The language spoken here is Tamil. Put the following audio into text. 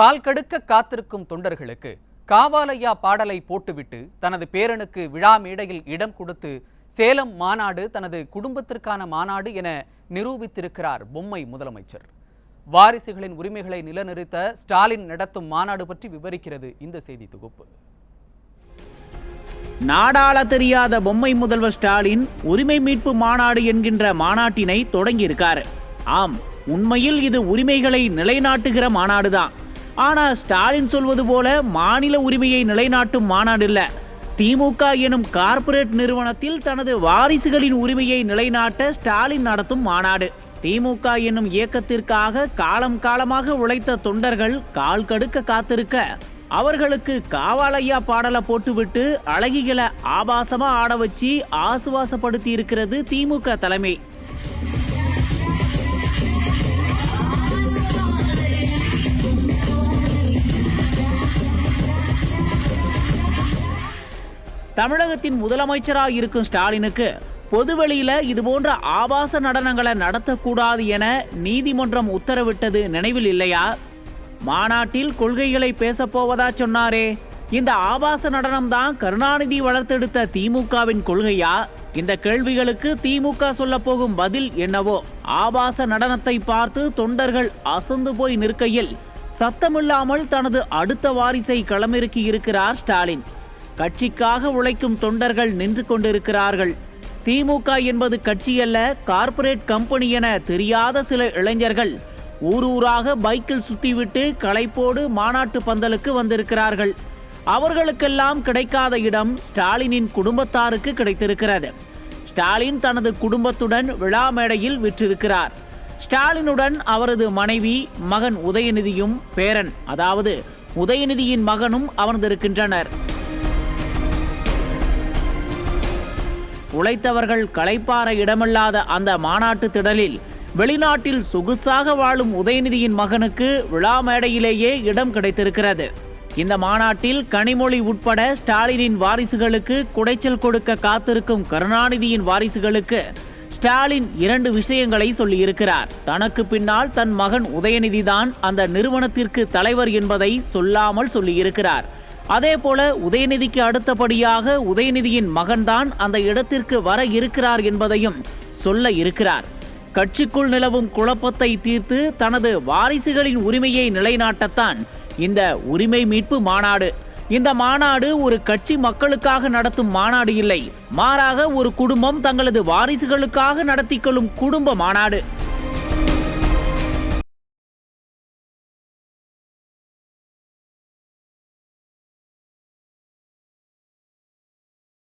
கால் கடுக்க காத்திருக்கும் தொண்டர்களுக்கு காவாலையா பாடலை போட்டுவிட்டு தனது பேரனுக்கு விழா மேடையில் இடம் கொடுத்து சேலம் மாநாடு தனது குடும்பத்திற்கான மாநாடு என நிரூபித்திருக்கிறார் பொம்மை முதலமைச்சர். வாரிசுகளின் உரிமைகளை நிலநிறுத்த ஸ்டாலின் நடத்தும் மாநாடு பற்றி விவரிக்கிறது இந்த செய்தி தொகுப்பு. நாடாள தெரியாத பொம்மை முதல்வர் ஸ்டாலின் உரிமை மீட்பு மாநாடு என்கின்ற மாநாட்டினை தொடங்கியிருக்கார். ஆம் உண்மையில் இது உரிமைகளை நிலைநாட்டுகிற மாநாடுதான். ஆனால் ஸ்டாலின் சொல்வது போல மாநில உரிமையை நிலைநாட்டும் மாநாடு இல்லை. திமுக எனும் கார்ப்பரேட் நிறுவனத்தில் தனது வாரிசுகளின் உரிமையை நிலைநாட்ட ஸ்டாலின் நடத்தும் மாநாடு. திமுக என்னும் இயக்கத்திற்காக காலம் காலமாக உழைத்த தொண்டர்கள் கால் கடுக்க காத்திருக்க அவர்களுக்கு காவாலையா பாடலை போட்டுவிட்டு அழகிகளை ஆபாசமா ஆட வச்சு ஆசுவாசப்படுத்தி இருக்கிறது திமுக தலைமை. தமிழகத்தின் முதலமைச்சராக இருக்கும் ஸ்டாலினுக்கு பொதுவெளியில இதுபோன்ற ஆபாச நடனங்களை நடத்தக்கூடாது என நீதிமன்றம் உத்தரவிட்டது நினைவில் இல்லையா? மாநாட்டில் கொள்கைகளை பேசப்போவதா சொன்னாரே? இந்த ஆபாச நடனம் தான் கருணாநிதி வளர்த்தெடுத்த திமுகவின் கொள்கையா? இந்த கேள்விகளுக்கு திமுக சொல்ல போகும் பதில் என்னவோ? ஆபாச நடனத்தை பார்த்து தொண்டர்கள் அசந்து போய் நிற்கையில் சத்தமில்லாமல் தனது அடுத்த வாரிசை களமிறக்கி இருக்கிறார் ஸ்டாலின். கட்சிக்காக உழைக்கும் தொண்டர்கள் நின்று கொண்டிருக்கிறார்கள். திமுக என்பது கட்சியல்ல கார்ப்பரேட் கம்பெனி என தெரியாத சில இளைஞர்கள் ஊர் ஊராக பைக்கில் சுத்திவிட்டு களைப்போடு மாநாட்டு பந்தலுக்கு வந்திருக்கிறார்கள். அவர்களுக்கெல்லாம் கிடைக்காத இடம் ஸ்டாலினின் குடும்பத்தாருக்கு கிடைத்திருக்கிறது. ஸ்டாலின் தனது குடும்பத்துடன் விழா மேடையில் விற்றிருக்கிறார். ஸ்டாலினுடன் அவரது மனைவி மகன் உதயநிதியும் பேரன் அதாவது உதயநிதியின் மகனும் அமர்ந்திருக்கின்றனர். உழைத்தவர்கள் களைப்பார இடமில்லாத அந்த மாநாட்டு திடலில் வெளிநாட்டில் சொகுசாக வாழும் உதயநிதியின் மகனுக்கு விழா மேடையிலேயே இடம் கிடைத்திருக்கிறது. இந்த மாநாட்டில் கனிமொழி உட்பட ஸ்டாலினின் வாரிசுகளுக்கு குடைச்சல் கொடுக்க காத்திருக்கும் கருணாநிதியின் வாரிசுகளுக்கு ஸ்டாலின் இரண்டு விஷயங்களை சொல்லியிருக்கிறார். தனக்கு பின்னால் தன் மகன் உதயநிதிதான் அந்த நிறுவனத்திற்கு தலைவர் என்பதை சொல்லாமல் சொல்லியிருக்கிறார். அதே போல உதயநிதிக்கு அடுத்தபடியாக உதயநிதியின் மகன்தான் அந்த இடத்திற்கு வர இருக்கிறார் என்பதையும் சொல்ல இருக்கிறார். கட்சிக்குள் நிலவும் குழப்பத்தை தீர்த்து தனது வாரிசுகளின் உரிமையை நிலைநாட்டத்தான் இந்த உரிமை மீட்பு மாநாடு. இந்த மாநாடு ஒரு கட்சி மக்களுக்காக நடத்தும் மாநாடு இல்லை மாறாக ஒரு குடும்பம் தங்களது வாரிசுகளுக்காக நடத்தி கொள்ளும் குடும்ப மாநாடு.